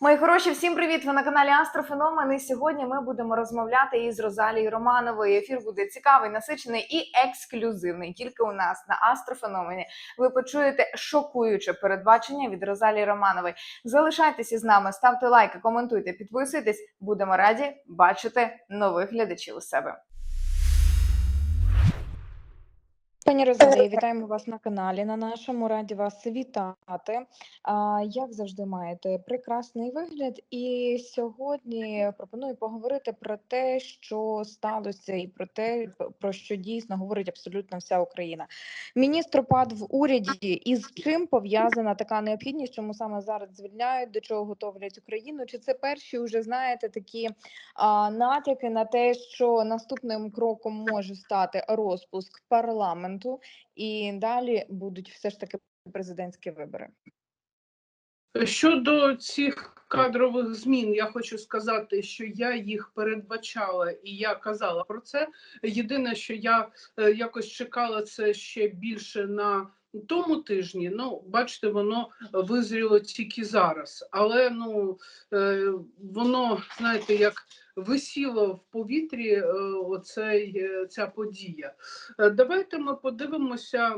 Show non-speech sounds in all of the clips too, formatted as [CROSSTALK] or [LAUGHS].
Мої хороші, всім привіт! Ви на каналі Астрофеномен. І сьогодні ми будемо розмовляти із Розалією Романовою. Ефір буде цікавий, насичений і ексклюзивний. Тільки у нас на Астрофеномені ви почуєте шокуюче передбачення від Розалії Романової. Залишайтеся із нами, ставте лайки, коментуйте, підписуйтесь. Будемо раді бачити нових глядачів у себе. Пані Розалія, вітаємо вас на каналі. На нашому раді вас вітати. Як завжди, маєте прекрасний вигляд. І сьогодні пропоную поговорити про те, що сталося, і про те, про що дійсно говорить абсолютно вся Україна. Міністр ПАД в уряді і з чим пов'язана така необхідність, чому саме зараз звільняють, до чого готовлять Україну? Чи це перші вже знаєте такі натяки на те, що наступним кроком може стати розпуск парламенту? І далі будуть все ж таки президентські вибори. Щодо цих кадрових змін, я хочу сказати, що я їх передбачала і я казала про це. Єдине, що я е, якось чекала це ще більше на тому тижні. Ну, бачите, воно визріло тільки зараз. Але ну е, воно, знаєте, як висіло в повітрі е, оцей, е, ця подія. Давайте ми подивимося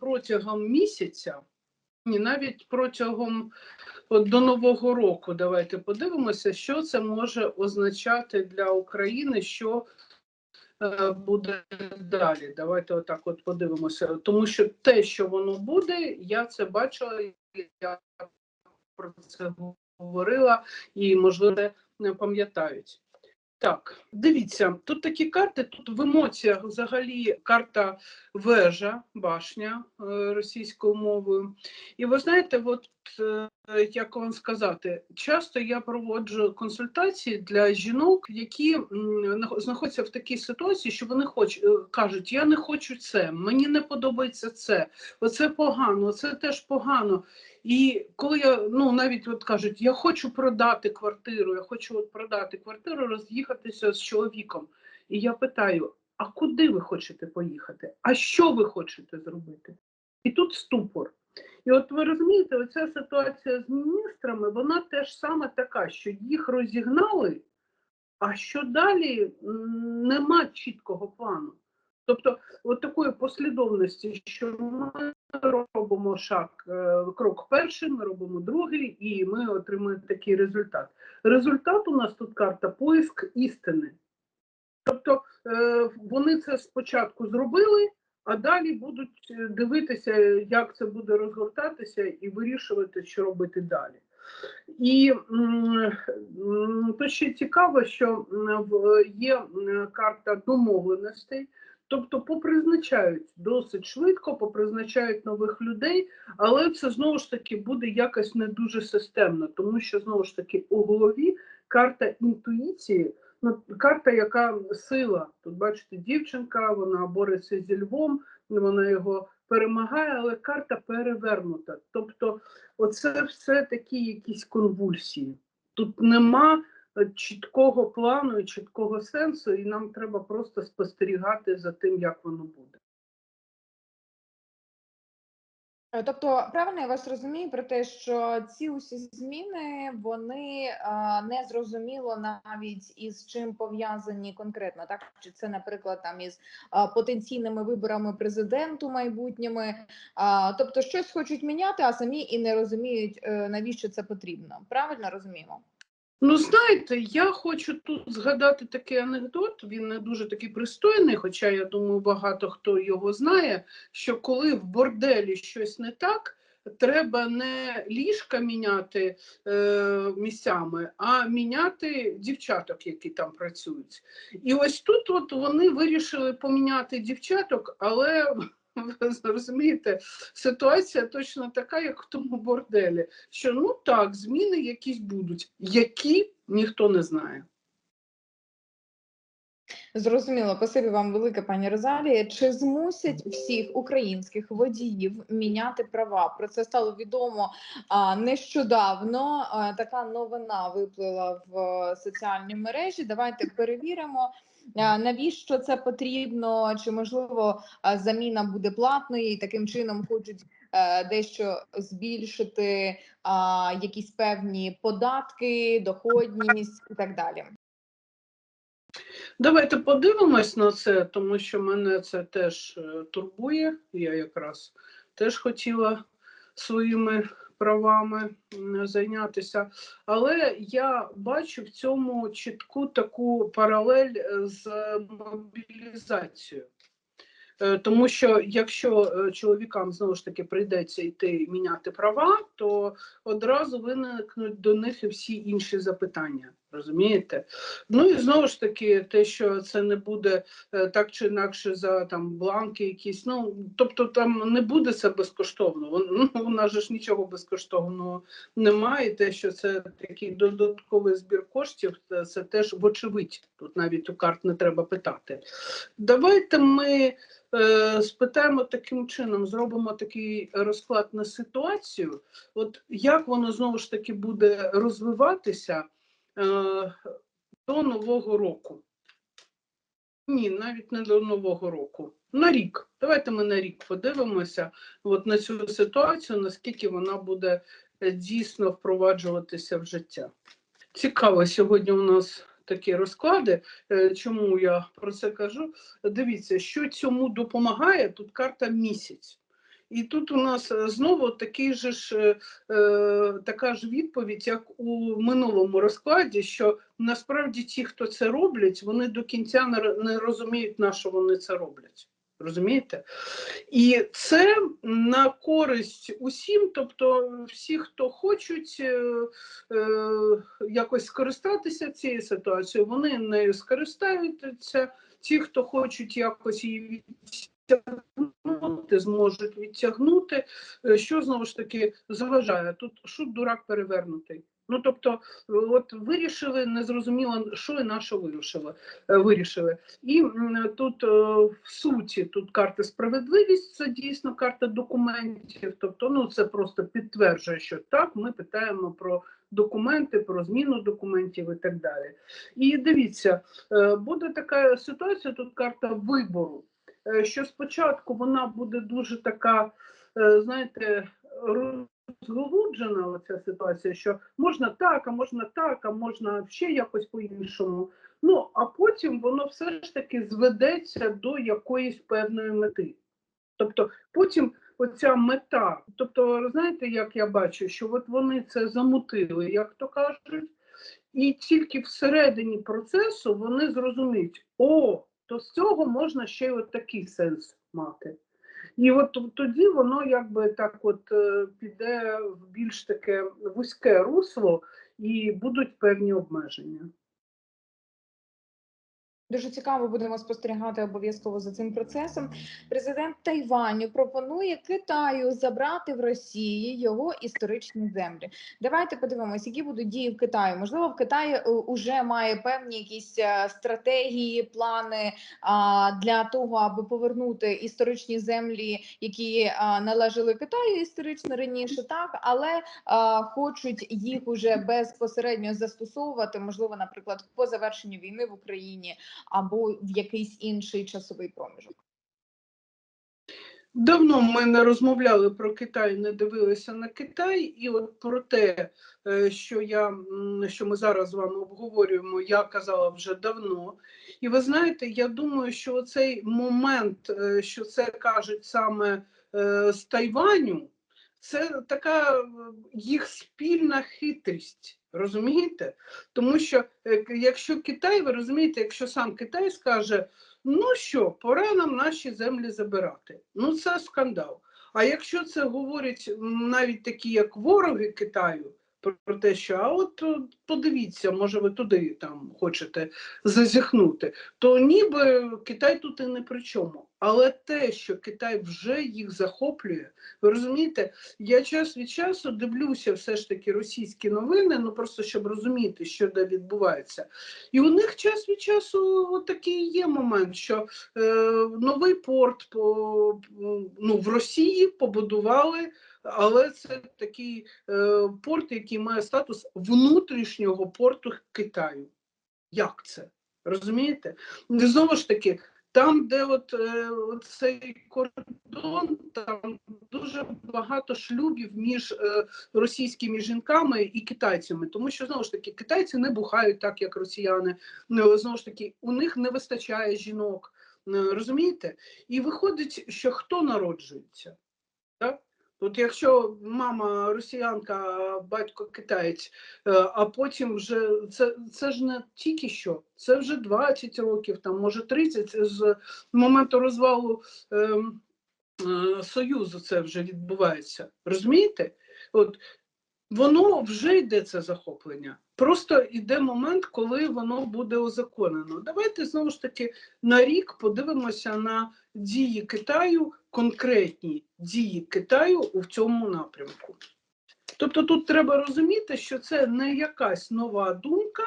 протягом місяця. Ні, навіть протягом от, до нового року давайте подивимося, що це може означати для України, що буде далі. Давайте отак от подивимося. Тому що те, що воно буде, я це бачила, я про це говорила, і можливо не пам'ятають. Так, дивіться, тут такі карти, тут в емоціях взагалі карта вежа, башня е, російською мовою. І ви знаєте, от е, як вам сказати, часто я проводжу консультації для жінок, які знаходяться в такій ситуації, що вони хоч, е, кажуть, я не хочу це, мені не подобається це, оце погано, це теж погано. І коли я ну навіть от кажуть, я хочу продати квартиру, я хочу от продати квартиру, роз'їхатися з чоловіком. І я питаю: а куди ви хочете поїхати? А що ви хочете зробити? І тут ступор. І от ви розумієте, оця ситуація з міністрами, вона теж саме така, що їх розігнали, а що далі нема чіткого плану. Тобто, от такої послідовності, що ми робимо шаг, е, крок перший, ми робимо другий, і ми отримуємо такий результат. Результат у нас тут карта поиск істини. Тобто е, вони це спочатку зробили, а далі будуть е, дивитися, як це буде розгортатися, і вирішувати, що робити далі. І то ще цікаво, що є карта домовленостей. Тобто попризначають досить швидко, попризначають нових людей, але це знову ж таки буде якось не дуже системно, тому що знову ж таки у голові карта інтуїції, ну карта, яка сила. Тут бачите, дівчинка, вона бореться зі львом, вона його перемагає, але карта перевернута. Тобто, оце все такі якісь конвульсії. Тут нема чіткого плану і чіткого сенсу, і нам треба просто спостерігати за тим, як воно буде. Е, Тобто, правильно я вас розумію про те, що ці усі зміни вони а, не зрозуміло навіть із чим пов'язані конкретно, так чи це, наприклад, там із а, потенційними виборами президенту майбутніми, тобто щось хочуть міняти, а самі і не розуміють, е, навіщо це потрібно. Правильно розуміємо? Ну, знаєте, я хочу тут згадати такий анекдот. Він не дуже такий пристойний, хоча я думаю, багато хто його знає. Що коли в борделі щось не так, треба не ліжка міняти е, місцями, а міняти дівчаток, які там працюють. І ось тут от вони вирішили поміняти дівчаток, але [LAUGHS] ви розумієте, ситуація точно така, як в тому борделі що ну так, зміни якісь будуть, які ніхто не знає. Зрозуміло, спасибі вам велике, пані Розалія. Чи змусять всіх українських водіїв міняти права? Про це стало відомо а, нещодавно. А, така новина виплила в е, соціальні мережі. Давайте перевіримо. А, Навіщо це потрібно? Чи можливо заміна буде платною і таким чином хочуть е, дещо збільшити якісь певні податки, доходність і так далі. Давайте подивимось на це, тому що мене це теж е, турбує. Я якраз теж хотіла своїми правами зайнятися. Але я бачу в цьому чітку таку паралель е, з мобілізацією. Е, Тому що якщо е, чоловікам знову ж таки прийдеться йти міняти права, то одразу виникнуть до них і всі інші запитання. Розумієте? Ну і знову ж таки, те, що це не буде е, так чи інакше за там бланки, якісь. Ну тобто там не буде це безкоштовно. Ну, у нас же ж нічого безкоштовного немає. Те, що це такий додатковий збір коштів, це, це теж вочевидь. Тут навіть у карт не треба питати. Давайте ми е, спитаємо таким чином, зробимо такий розклад на ситуацію. От як воно знову ж таки буде розвиватися е, до Нового року? Ні, навіть не до Нового року. На рік. Давайте ми на рік подивимося от на цю ситуацію, наскільки вона буде е, дійсно впроваджуватися в життя. Цікаво, сьогодні у нас такі розклади. Е, Чому я про це кажу? Дивіться, що цьому допомагає, тут карта місяць. І тут у нас е, знову такий же ж, е, е, така ж відповідь, як у минулому розкладі, що насправді ті, хто це роблять, вони до кінця не, розуміють, на що вони це роблять. Розумієте? І це на користь усім, тобто всі, хто хочуть е, якось скористатися цією ситуацією, вони нею скористаються. Ті, хто хочуть якось її відтягнути, зможуть відтягнути. Е, Що знову ж таки заважає? Тут шут дурак перевернутий. Ну тобто, от вирішили, незрозуміло, що і на що вирішили. е, вирішили. І тут е, в суті тут карта справедливість, це дійсно карта документів. Тобто, ну це просто підтверджує, що так, ми питаємо про документи, про зміну документів і так далі. І дивіться, буде така ситуація, тут карта вибору. Е, Що спочатку вона буде дуже така, е, знаєте, розголуджена оця ситуація, що можна так, а можна так, а можна ще якось по-іншому. Ну, а потім воно все ж таки зведеться до якоїсь певної мети. Тобто потім оця мета, тобто, знаєте, як я бачу, що от вони це замутили, як то кажуть, і тільки всередині процесу вони зрозуміють, о, то з цього можна ще й от такий сенс мати. І от тоді воно якби так от е, піде в більш таке вузьке русло і будуть певні обмеження. Дуже цікаво будемо спостерігати обов'язково за цим процесом. Президент Тайваню пропонує Китаю забрати в Росії його історичні землі. Давайте подивимося, які будуть дії в Китаї. Можливо, в Китаї вже має певні якісь е, стратегії, плани для того, аби повернути історичні землі, які належали Китаю історично раніше, так але хочуть їх уже безпосередньо застосовувати, можливо, наприклад, по завершенню війни в Україні або в якийсь інший часовий проміжок. Давно ми не розмовляли про Китай, не дивилися на Китай, і от про те, е, що я що ми зараз з вами обговорюємо, я казала вже давно. І ви знаєте, я думаю, що цей момент, е, що це кажуть саме е, з Тайваню, це така їх спільна хитрість. Розумієте? Тому що е, якщо Китай, ви розумієте, якщо сам Китай скаже, ну що, пора нам наші землі забирати. Ну це скандал. А якщо це говорять навіть такі, як вороги Китаю, про, те, що а от е, подивіться, може ви туди там хочете зазіхнути, то ніби Китай тут і не при чому. Але те, що Китай вже їх захоплює, ви розумієте, я час від часу дивлюся все ж таки російські новини, ну просто щоб розуміти, що де відбувається. І у них час від часу такий є момент, що е, новий порт по, ну, в Росії побудували, але це такий е, порт, який має статус внутрішнього порту Китаю. Як це? Розумієте? Знову ж таки, Там, де от, е, цей кордон, там дуже багато шлюбів між е, російськими жінками і китайцями, тому що знову ж таки китайці не бухають так, як росіяни. Ну, знову ж таки, у них не вистачає жінок. е, Розумієте? І виходить, що хто народжується? От якщо мама росіянка, батько китаєць, е, а потім вже це, це ж не тільки що, це вже 20 років, там може 30 з моменту розвалу е, е, Союзу це вже відбувається. Розумієте? От воно вже йде це захоплення. Просто йде момент, коли воно буде узаконено. Давайте знову ж таки на рік подивимося на дії Китаю, конкретні дії Китаю у цьому напрямку. Тобто тут треба розуміти, що це не якась нова думка,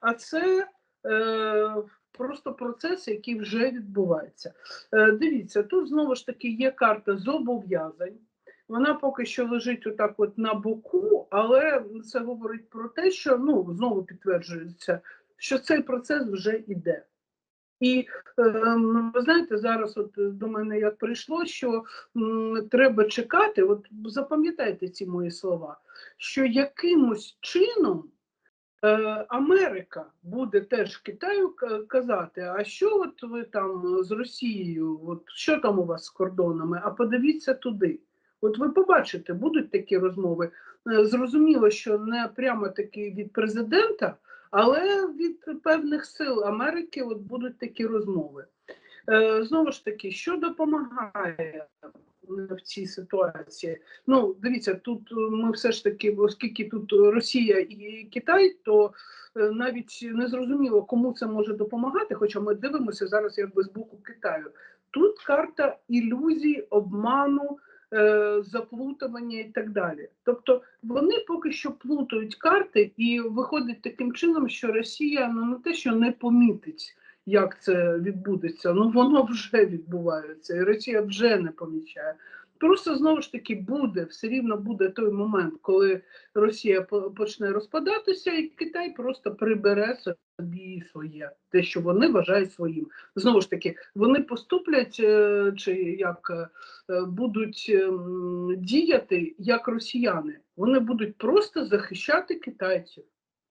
а це е, просто процес, який вже відбувається. Е, дивіться, тут знову ж таки є карта зобов'язань. Вона поки що лежить отак от на боку, але це говорить про те, що ну знову підтверджується, що цей процес вже йде. І ем, ви знаєте, зараз от до мене як прийшло, що треба чекати, от запам'ятайте ці мої слова, що якимось чином е, Америка буде теж Китаю казати, а що от ви там з Росією, от що там у вас з кордонами, а подивіться туди. От ви побачите, будуть такі розмови. Е, Зрозуміло, що не прямо таки від президента, але від певних сил Америки от будуть такі розмови. Е, Знову ж таки, що допомагає в цій ситуації? Ну, дивіться, тут е, ми все ж таки, оскільки тут Росія і Китай, то навіть не зрозуміло, кому це може допомагати, хоча ми дивимося зараз якби з боку Китаю. Тут карта ілюзій, обману, заплутування і так далі. Тобто вони поки що плутають карти, і виходить таким чином, що Росія ну не те, що не помітить, як це відбудеться, ну воно вже відбувається, і Росія вже не помічає. Просто знову ж таки буде, все рівно буде той момент, коли Росія почне розпадатися, і Китай просто прибере собі своє, те, що вони вважають своїм. Знову ж таки, вони поступлять е, чи як е, будуть ем, діяти як росіяни. Вони будуть просто захищати китайців,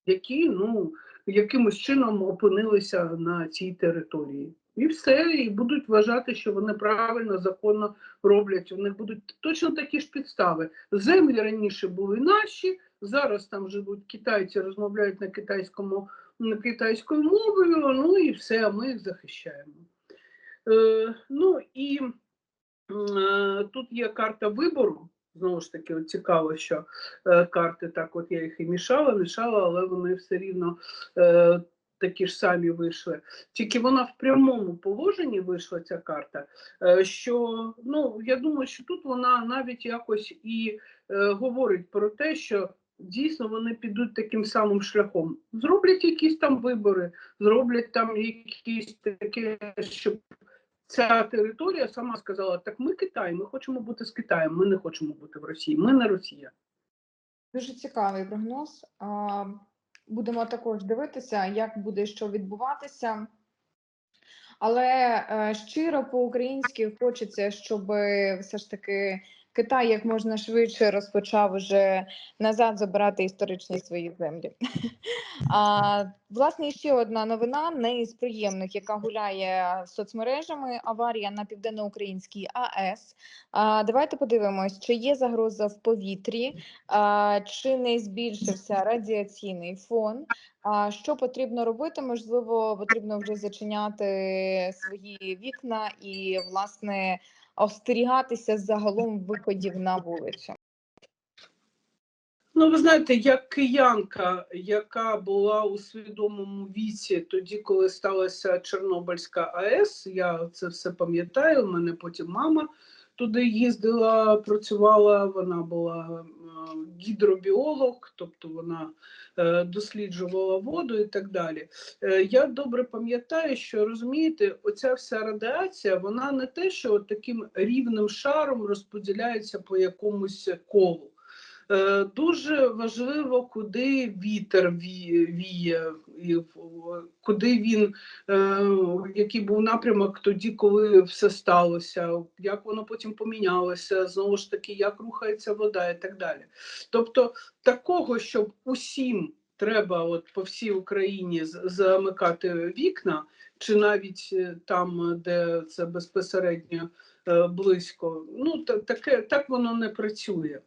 які ну якимось чином опинилися на цій території. І все, і будуть вважати, що вони правильно, законно роблять. У них будуть точно такі ж підстави. Землі раніше були наші, зараз там живуть китайці, розмовляють на китайському на китайською мовою. Ну і все, а ми їх захищаємо. Е, ну і е, тут є карта вибору. Знову ж таки, от цікаво, що е, карти так, от я їх і мішала, мішала, але вони все рівно е, такі ж самі вийшли. Тільки вона в прямому положенні вийшла ця карта. Е, що ну я думаю, що тут вона навіть якось і е, говорить про те, що дійсно вони підуть таким самим шляхом. Зроблять якісь там вибори, зроблять там якісь таке, щоб ця територія сама сказала: так ми Китай, ми хочемо бути з Китаєм, ми не хочемо бути в Росії, ми не Росія. Дуже цікавий прогноз. Будемо також дивитися, як буде що відбуватися. Але е, щиро по-українськи хочеться, щоб все ж таки Китай як можна швидше розпочав уже назад забирати історичні свої землі. [LAUGHS] А, власне, ще одна новина, не із приємних, яка гуляє соцмережами. Аварія на південноукраїнській АЕС. А, давайте подивимось, чи є загроза в повітрі, а, чи не збільшився радіаційний фон. А що потрібно робити? Можливо, потрібно вже зачиняти свої вікна і, власне, остерігатися загалом виходів на вулицю. Ну, ви знаєте, як киянка, яка була у свідомому віці тоді, коли сталася Чорнобильська АЕС, я це все пам'ятаю. У мене потім мама туди їздила, працювала. Вона була е, гідробіолог, тобто вона е, досліджувала воду і так далі. Е, Я добре пам'ятаю, що розумієте, оця вся радіація, вона не те, що таким рівним шаром розподіляється по якомусь колу. Е, Дуже важливо, куди вітер віє, куди він, е, який був напрямок тоді, коли все сталося, як воно потім помінялося, знову ж таки, як рухається вода і так далі. Тобто, такого, щоб усім треба от по всій Україні замикати вікна, чи навіть е, там, де це безпосередньо близько, ну та- таке так воно не працює.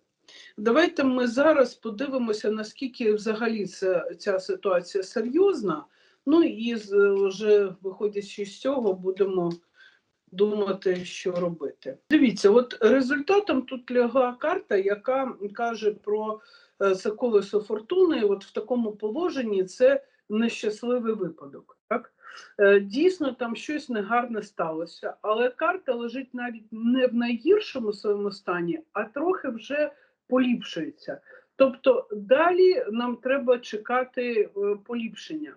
Давайте ми зараз подивимося, наскільки взагалі це, ця ситуація серйозна. Ну і вже виходячи з цього, будемо думати, що робити. Дивіться, от результатом тут лягла карта, яка каже про е, колесо фортуни. От в такому положенні це нещасливий випадок. Так? Е, Дійсно, там щось негарне сталося, але карта лежить навіть не в найгіршому своєму стані, а трохи вже поліпшується. Тобто далі нам треба чекати е, поліпшення.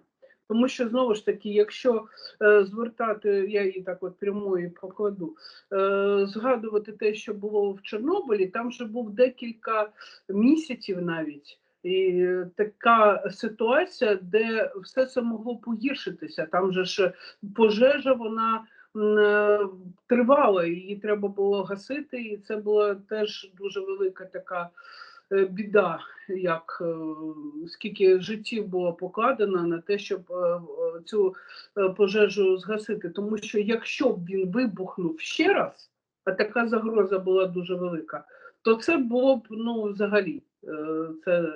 Тому що знову ж таки, якщо е, звертати, я її так от прямою покладу, е, згадувати те, що було в Чорнобилі, там вже був декілька місяців навіть. І така ситуація, де все це могло погіршитися. Там же ж пожежа, вона тривала, її треба було гасити, і це була теж дуже велика така е, біда, як е, скільки життів було покладено на те, щоб е, е, цю е, пожежу згасити. Тому що якщо б він вибухнув ще раз, а така загроза була дуже велика, то це було б ну взагалі е, це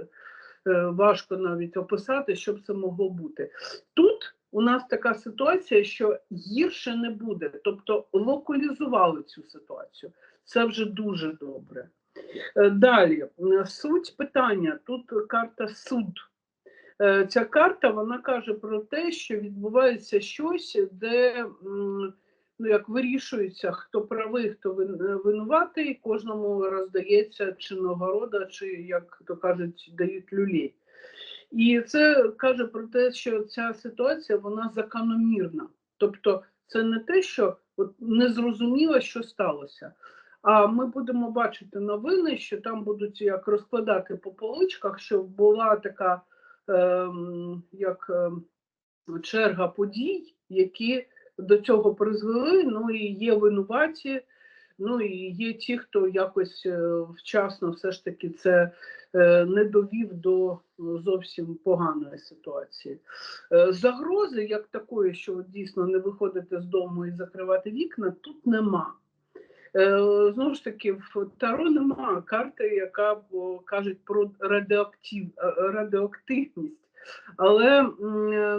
е, важко навіть описати, що б це могло бути. Тут у нас така ситуація, що гірше не буде, тобто локалізували цю ситуацію. Це вже дуже добре. Е, Далі, суть питання. Тут карта суд. Е, Ця карта вона каже про те, що відбувається щось, де ну, як вирішується, хто правий, хто винуватий, кожному роздається чи нагорода, чи, як то кажуть, дають люлей. І це каже про те, що ця ситуація вона закономірна. Тобто, це не те, що от не зрозуміло, що сталося. А ми будемо бачити новини, що там будуть як розкладати по поличках, що була така ем, як ем, черга подій, які до цього призвели. Ну і є винуваті, ну і є ті, хто якось е, вчасно все ж таки це е, не довів до е, зовсім поганої ситуації. Загрози, як такої, що дійсно не виходити з дому і закривати вікна, тут нема. Знову ж таки, в Таро нема карти, яка кажуть про радіоактив, радіоактивність. Але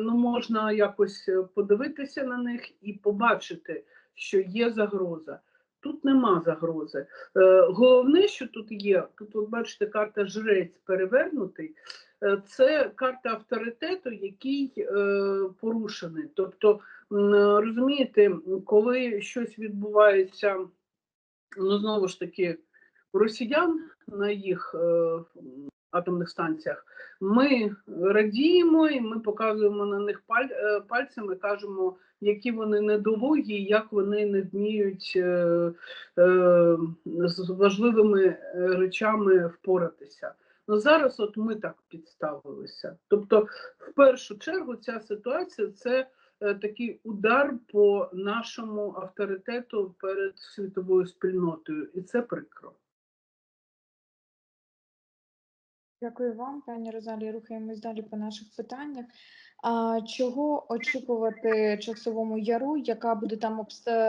ну, можна якось подивитися на них і побачити, що є загроза. Тут нема загрози. Е, Головне, що тут є, тут, от бачите, карта жрець перевернутий, е, це карта авторитету, який е, порушений. Тобто, розумієте, коли щось відбувається ну знову ж таки росіян на їх атомних станціях ми радіємо і ми показуємо на них паль, е, пальцями, кажемо, які вони недолугі, як вони не вміють е, е, з важливими речами впоратися. Ну зараз от ми так підставилися. Тобто, в першу чергу, ця ситуація це е, такий удар по нашому авторитету перед світовою спільнотою, і це прикро. Дякую вам, пані Розалії. Рухаємось далі по наших питаннях. А, чого очікувати часовому яру? Яка буде там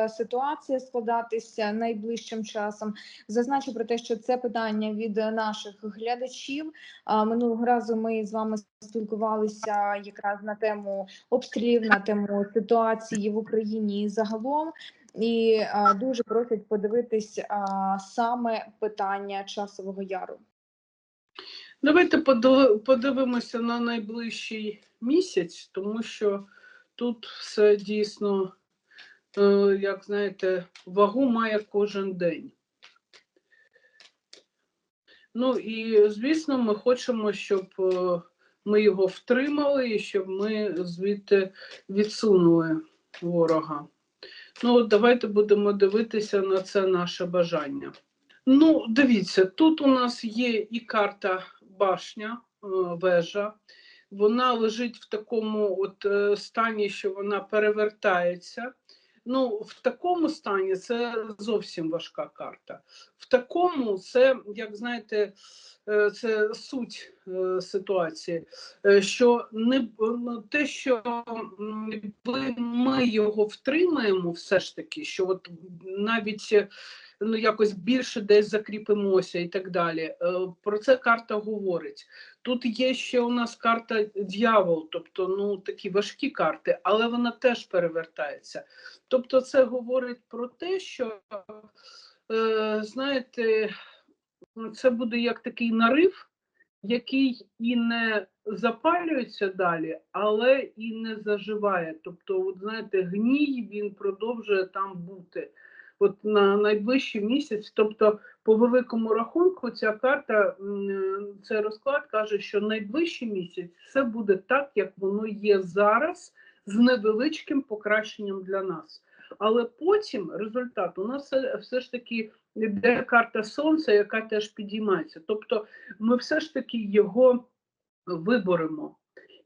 ситуація складатися найближчим часом? Зазначу про те, що це питання від наших глядачів. А, минулого разу ми з вами спілкувалися якраз на тему обстрілів, на тему ситуації в Україні загалом. І а, дуже просять подивитись а, саме питання часового яру. Давайте подивимося на найближчий місяць, тому що тут все дійсно, е, як знаєте, вагу має кожен день. Ну і звісно, ми хочемо, щоб е, ми його втримали і щоб ми звідти відсунули ворога. Ну, давайте будемо дивитися на це наше бажання. Ну, дивіться, тут у нас є і карта башня, е, вежа. Вона лежить в такому от е, стані, що вона перевертається. Ну, в такому стані це зовсім важка карта. В такому це, як знаєте, е, це суть ситуації, що не те, що ми його втримаємо, все ж таки, що от навіть ну якось більше десь закріпимося і так далі. Е, Про це карта говорить. Тут є ще у нас карта дьявол, тобто ну такі важкі карти, але вона теж перевертається. Тобто, це говорить про те, що е, знаєте, це буде як такий нарив, який і не запалюється далі, але і не заживає. Тобто, от знаєте, гній він продовжує там бути. От на найближчий місяць, тобто по великому рахунку, ця карта, цей розклад каже, що найближчий місяць все буде так, як воно є зараз, з невеличким покращенням для нас. Але потім результат у нас все ж таки йде карта сонця, яка теж підіймається. Тобто ми все ж таки його виборемо.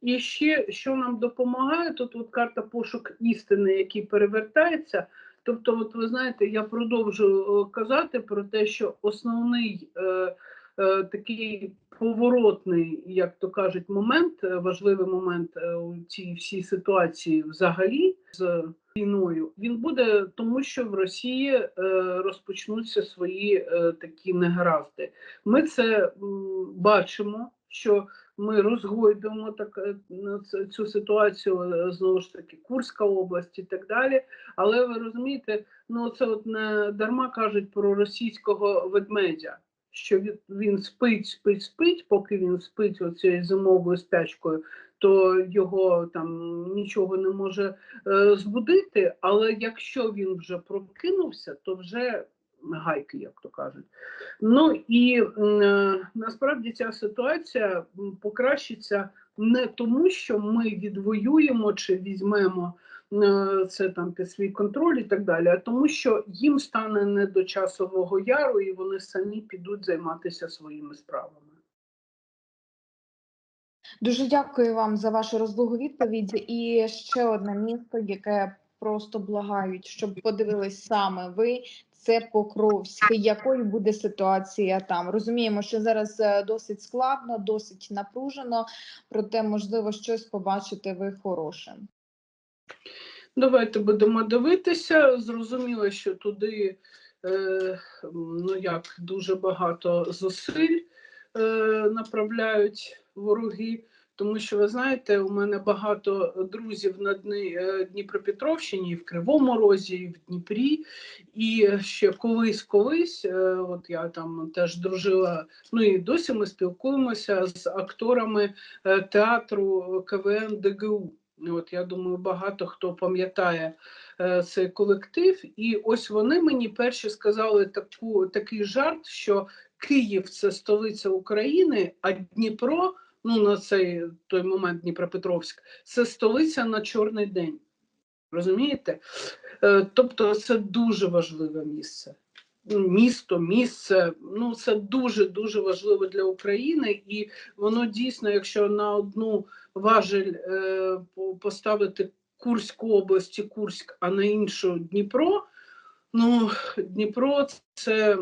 І ще що нам допомагає, тут от карта пошук істини, який перевертається. Тобто, от ви знаєте, я продовжую е, казати про те, що основний е, е, такий поворотний, як то кажуть, момент, е, важливий момент е, у цій всій ситуації взагалі з війною, він буде тому, що в Росії е, розпочнуться свої е, такі негаразди. Ми це м, бачимо, що ми розгойдуємо так е, це- цю ситуацію е, знову ж таки Курська область і так далі. Але ви розумієте, ну це от не дарма кажуть про російського ведмедя, що він спить, спить, спить, поки він спить оцією зимовою спячкою, то його там нічого не може е, збудити. Але якщо він вже прокинувся, то вже гайки, як то кажуть. Ну і е, насправді ця ситуація покращиться не тому, що ми відвоюємо чи візьмемо е, це там під свій контроль і так далі, а тому, що їм стане не до часового яру, і вони самі підуть займатися своїми справами. Дуже дякую вам за вашу розлогу відповідь. І ще одне місто, яке просто благають, щоб подивились саме ви. Це Покровськ. Якою буде ситуація там? Розуміємо, що зараз е, досить складно, досить напружено, проте можливо щось побачите ви хороше. Давайте будемо дивитися. Зрозуміло, що туди е, ну як дуже багато зусиль е, направляють вороги. Тому що ви знаєте, у мене багато друзів на Дні, е, Дніпропетровщині, в Кривому Розі, в Дніпрі. І ще колись, колись, е, от я там теж дружила. Ну і досі ми спілкуємося з акторами е, театру КВН ДГУ. От я думаю, багато хто пам'ятає е, цей колектив, і ось вони мені перші сказали таку такий жарт, що Київ це столиця України, а Дніпро, ну на цей той момент Дніпропетровськ, це столиця на чорний день. Розумієте? Е, Тобто це дуже важливе місце. Ну, Місто, місце, ну це дуже дуже важливо для України, і воно дійсно, якщо на одну важель е, поставити Курську область Курськ, а на іншу Дніпро. Ну, Дніпро це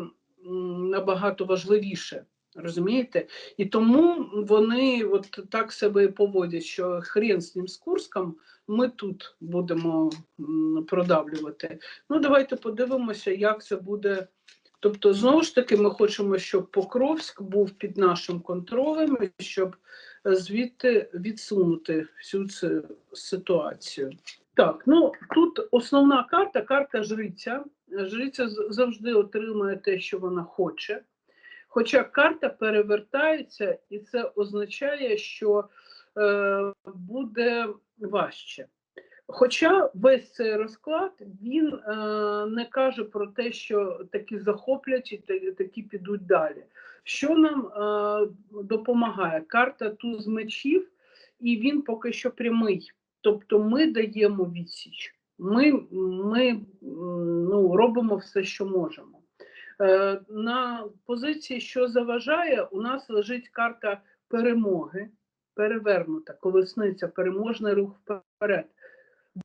набагато важливіше. Розумієте? І тому вони от так себе поводять, що хрен з ним з Курском, ми тут будемо продавлювати. Ну, давайте подивимося, як це буде. Тобто, знову ж таки, ми хочемо, щоб Покровськ був під нашим контролем, щоб е, звідти відсунути всю цю ситуацію. Так, ну тут основна карта, карта жриця. Жриця завжди отримує те, що вона хоче. Хоча карта перевертається, і це означає, що е, буде важче. Хоча весь цей розклад він е, не каже про те, що такі захоплять і такі підуть далі. Що нам е, допомагає? Карта туз мечів, і він поки що прямий. Тобто ми даємо відсіч, ми, ми ну, робимо все, що можемо. Е, На позиції, що заважає, у нас лежить карта перемоги, перевернута, колесниця, переможний рух вперед.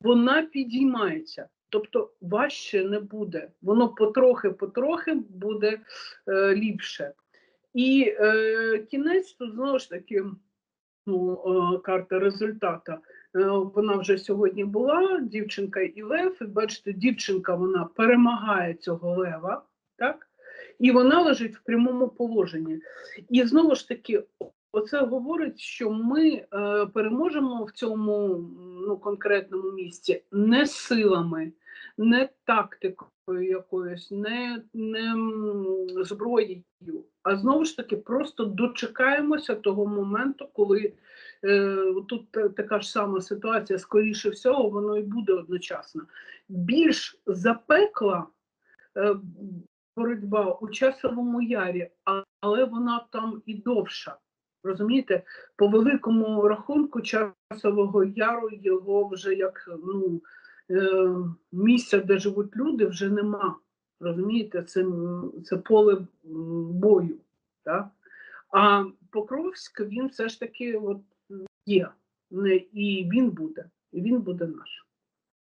Вона підіймається, тобто важче не буде. Воно потрохи-потрохи буде е, ліпше. І е, кінець тут знову ж таки ну, е, карта результата. Е, Вона вже сьогодні була, дівчинка і лев. І бачите, дівчинка вона перемагає цього лева, так? І вона лежить в прямому положенні. І знову ж таки, оце говорить, що ми е, переможемо в цьому ну, конкретному місці не силами, не тактикою якоюсь, не, не зброєю, а знову ж таки просто дочекаємося того моменту, коли е, тут така ж сама ситуація, скоріше всього, воно і буде одночасно. Більш запекла е, боротьба у часовому ярі, але вона там і довша. Розумієте, по великому рахунку часового яру його вже як ну, е, місця, де живуть люди, вже нема. Розумієте, це, це поле бою. Так? А Покровськ він все ж таки от, є. І він буде, і він буде наш.